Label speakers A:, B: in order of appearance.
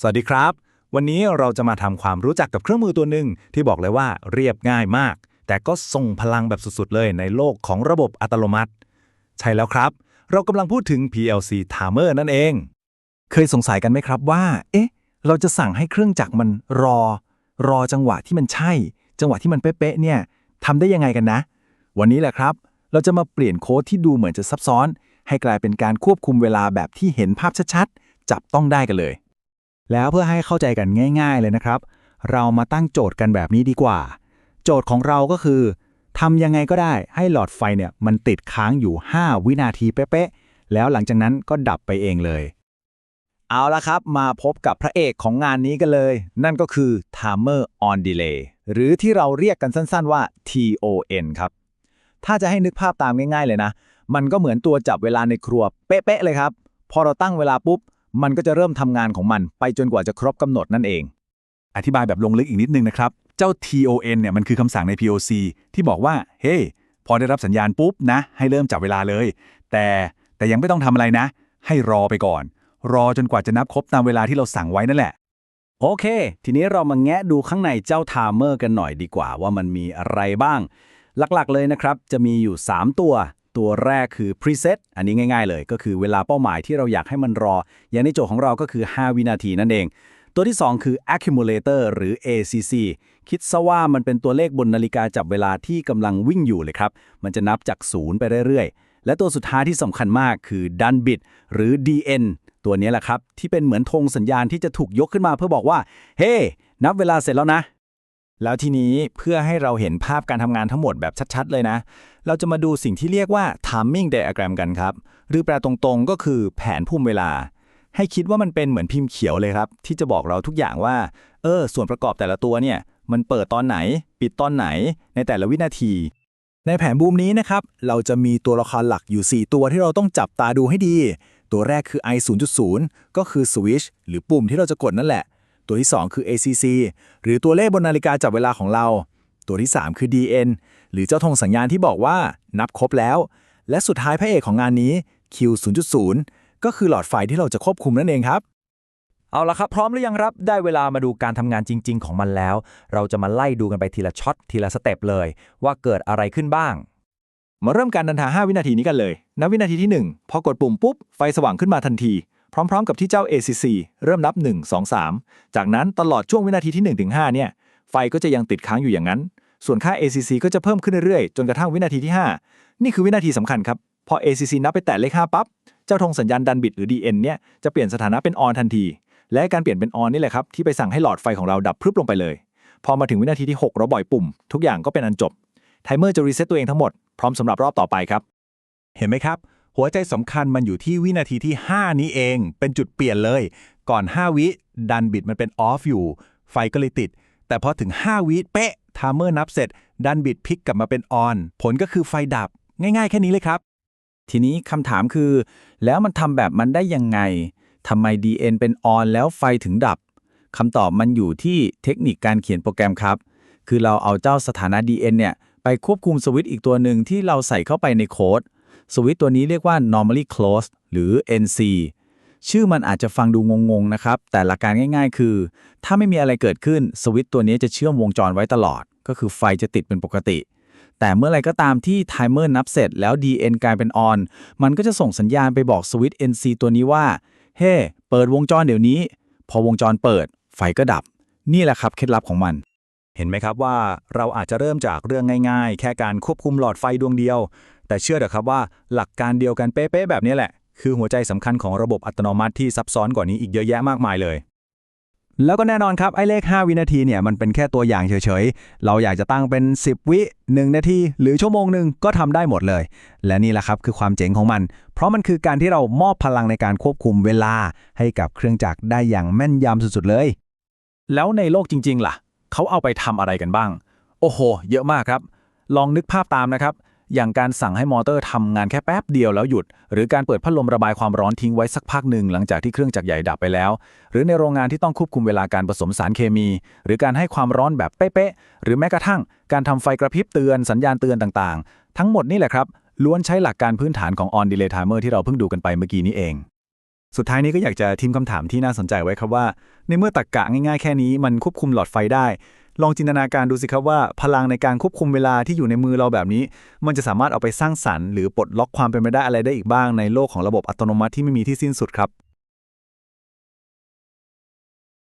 A: สวัสดีครับ วันนี้เราจะมาทำความรู้จักกับเครื่องมือตัวหนึ่งที่บอกเลยว่าเรียบง่ายมาก แต่ก็ทรงพลังแบบสุดๆ เลยในโลกของระบบอัตโนมัติ ใช่แล้วครับ เรากำลังพูดถึง PLC Timer นั่นเอง
B: เคยสงสัยกันไหมครับว่า เอ๊ะ เราจะสั่งให้เครื่องจักรมันรอ รอจังหวะที่มันใช่ จังหวะที่มันเป๊ะๆเนี่ยทำได้ยังไงกันนะ วันนี้แหละครับ เราจะมาเปลี่ยนโค้ดที่ดูเหมือนจะซับซ้อน ให้กลายเป็นการควบคุมเวลาแบบที่เห็นภาพชัดๆจับต้องได้กันเลย
C: แล้วเพื่อให้เข้าใจกันง่าย ๆเลยนะครับ เรามาตั้งโจทย์กันแบบนี้ดีกว่า โจทย์ของเราก็คือทำยังไงก็ได้ให้หลอดไฟเนี่ยมันติดค้างอยู่ 5 วินาทีเป๊ะๆแล้วหลังจากนั้นก็ดับไปเองเลย เอาละครับ มาพบกับพระเอกของงานนี้กันเลย นั่นก็คือ Timer on Delay หรือที่เราเรียกกันสั้นๆว่า TON ครับ ถ้าจะให้นึกภาพตามง่ายๆเลยนะ มันก็เหมือนตัวจับเวลาในครัวเป๊ะๆเลยครับ พอเราตั้งเวลาปุ๊บ มันก็จะเริ่มทำงานของมันไปจนกว่าจะครบกำหนดนั่นเอง
B: อธิบายแบบลงลึกอีกนิดนึงนะครับ เจ้า TON เนี่ยมันคือคำสั่งใน POC ที่บอกว่า เฮ้พอได้รับสัญญาณปุ๊บนะ ให้เริ่มจับเวลาเลย แต่แต่ยังไม่ต้องทำอะไรนะ ให้รอไปก่อน รอจนกว่าจะนับครบตามเวลาที่เราสั่งไว้นั่นแหละ
C: โอเค ทีนี้เรามาแงะดูข้างในเจ้า Timer กันหน่อยดีกว่าว่ามันมีอะไรบ้าง หลักๆเลยนะครับ จะมีอยู่ 3 ตัว ตัวแรกคือ preset อันนี้ง่าย ๆ เลย ก็คือเวลาเป้าหมายที่เราอยากให้มันรอ อย่างในโจทย์ของเราก็คือ 5 วินาทีนั่นเอง ตัวที่ 2 คือ accumulator หรือ ACC คิดซะว่ามันเป็นตัวเลขบนนาฬิกาจับเวลาที่กำลังวิ่งอยู่เลยครับ มันจะนับจากศูนย์ไปเรื่อยๆ และตัวสุดท้ายที่สำคัญมากคือ done bit หรือ DN ตัวนี้แหละครับที่เป็นเหมือนธงสัญญาณที่จะถูกยกขึ้นมาเพื่อบอกว่า เฮ้นับเวลาเสร็จแล้วนะ แล้วทีนี้เพื่อให้เราเห็นภาพการทำงานทั้งหมดแบบชัด ๆ เลยนะ เราจะมาดูสิ่งที่เรียกว่า timing diagram กันครับ หรือแปลตรงๆก็คือแผนพุ่มเวลา ให้คิดว่ามันเป็นเหมือนพิมพ์เขียวเลยครับ ที่จะบอกเราทุกอย่างว่า เออ ส่วนประกอบแต่ละตัวเนี่ย มันเปิดตอนไหน ปิดตอนไหน ในแต่ละวินาที ในแผนบูมนี้นะครับ เราจะมีตัวละครหลักอยู่ 4 ตัวที่เราต้องจับตาดูให้ดี ตัวแรกคือ i 0.0ก็คือ switch หรือปุ่มที่เราจะกดนั่นแหละ ตัวที่ 2 คือ ACC หรือตัวเลขบนนาฬิกาจับเวลาของเรา ตัวที่ 3 คือ DN หรือเจ้าธงสัญญาณที่บอกว่านับครบแล้ว และสุดท้ายพระเอกของงานนี้ Q 0.0 ก็คือหลอดไฟที่เราจะควบคุมนั่นเองครับ
A: เอาละครับ พร้อมหรือยังครับ ได้เวลามาดูการทำงานจริง ๆ ของมันแล้ว เราจะมาไล่ดูกันไปทีละช็อตทีละสเต็ปเลย ว่าเกิดอะไรขึ้นบ้าง
C: มาเริ่มการเดินทาง 5 วินาทีนี้กันเลยณวินาทีที่ 1 พอกดปุ่มปุ๊บไฟสว่างขึ้นมาทันที พร้อมๆ กับที่เจ้า ACC เริ่มนับ 1 2 3 จากนั้นตลอดช่วงวินาทีที่1ถึง5เนี่ย ไฟก็จะยังติดค้างอยู่อย่างนั้น ส่วนค่า ACC ก็จะเพิ่มขึ้นเรื่อยๆ จนกระทั่งวินาทีที่ 5 นี่คือวินาทีสำคัญครับ พอ ACC นับไปแตะเลข5ปั๊บ เจ้าธงสัญญาณดันบิดหรือ DN เนี่ย จะเปลี่ยนสถานะเป็น on ทันที และการเปลี่ยนเป็น on นี่แหละครับที่ไปสั่งให้หลอดไฟของเราดับพรึบลงไปเลย พอมาถึงวินาทีที่6เราบ่อยปุ่ม ทุกอย่างก็เป็นอันจบ ไทเมอร์จะรีเซ็ตตัวเองทั้งหมดพร้อมสำหรับรอบต่อไปครับ
B: เห็นไหมครับ หัวใจสำคัญมันอยู่ที่วินาทีที่ 5 นี้เอง เป็นจุดเปลี่ยนเลย ก่อน 5 วิดันบิดมันเป็นออฟอยู่ ไฟก็เลยติด แต่พอถึง 5 วิเป๊ะไทม์เมอร์นับเสร็จ ดันบิดพลิกกลับมาเป็นออน ผลก็คือไฟดับ ง่ายๆ แค่นี้เลยครับ
C: ทีนี้คำถามคือ แล้วมันทำแบบมันได้ยังไงทำไม DN เป็นออนแล้วไฟถึงดับคำตอบมันอยู่ที่เทคนิคการเขียนโปรแกรมครับ คือเราเอาเจ้าสถานะ DN เนี่ยไปควบคุมสวิตช์อีกตัวหนึ่งที่เราใส่เข้าไปในโค้ด สวิตตัวนี้เรียกว่า normally closed หรือ NC ชื่อมันอาจจะฟังดูงงๆนะครับ แต่หลักการง่ายๆ คือ ถ้าไม่มีอะไรเกิดขึ้นสวิตตัวนี้จะเชื่อมวงจรไว้ตลอด ก็คือไฟจะติดเป็นปกติ แต่เมื่อไรก็ตามที่ไทเมอร์นับเสร็จแล้ว DN กลายเป็น on มันก็จะส่งสัญญาณไปบอกสวิตช์ NC ตัวนี้ว่า เฮ้เปิดวงจรเดี๋ยวนี้ พอวงจรเปิด ไฟก็ดับ นี่แหละครับเคล็ดลับของมัน
A: เห็นไหมครับว่าเราอาจจะเริ่มจากเรื่องง่ายๆ แค่การควบคุมหลอดไฟดวงเดียว แต่เชื่อเถอะครับว่าหลักการเดียวกันเป๊ะๆแบบนี้แหละ คือหัวใจสำคัญของระบบอัตโนมัติที่ซับซ้อนกว่านี้อีกเยอะแยะมากมายเลย
C: แล้วก็แน่นอนครับ ไอ้เลข 5 วินาทีเนี่ยมันเป็นแค่ตัวอย่างเฉยๆ เราอยากจะตั้งเป็น 10 วิ 1 นาที หรือชั่วโมงหนึ่งก็ทำได้หมดเลย และนี่แหละครับคือความเจ๋งของมัน เพราะมันคือการที่เรามอบพลังในการควบคุมเวลา ให้กับเครื่องจักรได้อย่างแม่นยำสุดๆเลย
A: แล้วในโลกจริง ๆ ล่ะเขาเอาไปทำอะไรกันบ้าง โอ้โห เยอะมากครับ ลองนึกภาพตามนะครับ อย่างการสั่งให้มอเตอร์ทำงานแค่แป๊บเดียวแล้วหยุด หรือการเปิดพัดลมระบายความร้อนทิ้งไว้สักพักหนึ่งหลังจากที่เครื่องจักรใหญ่ดับไปแล้ว หรือในโรงงานที่ต้องควบคุมเวลาการผสมสารเคมี หรือการให้ความร้อนแบบเป๊ะๆหรือแม้กระทั่ง การทำไฟกระพริบเตือนสัญญาณเตือนต่างๆ ทั้งหมดนี่แหละครับล้วนใช้หลักการพื้นฐานของ on delay timer ที่เราเพิ่งดูกันไปเมื่อกี้นี้เอง สุดท้ายนี้ก็อยากจะทิ้งคำถามที่น่าสนใจไว้ครับว่า ในเมื่อตรกกะง่ายๆแค่นี้มันควบคุมหลอดไฟได้ ลองจินตนาการดูสิครับว่าพลังในการควบคุมเวลาที่อยู่ในมือเราแบบนี้ มันจะสามารถเอาไปสร้างสรรค์หรือปลดล็อกความเป็นไปได้อะไรได้อีกบ้างในโลกของระบบอัตโนมัติที่ไม่มีที่สิ้นสุดครับ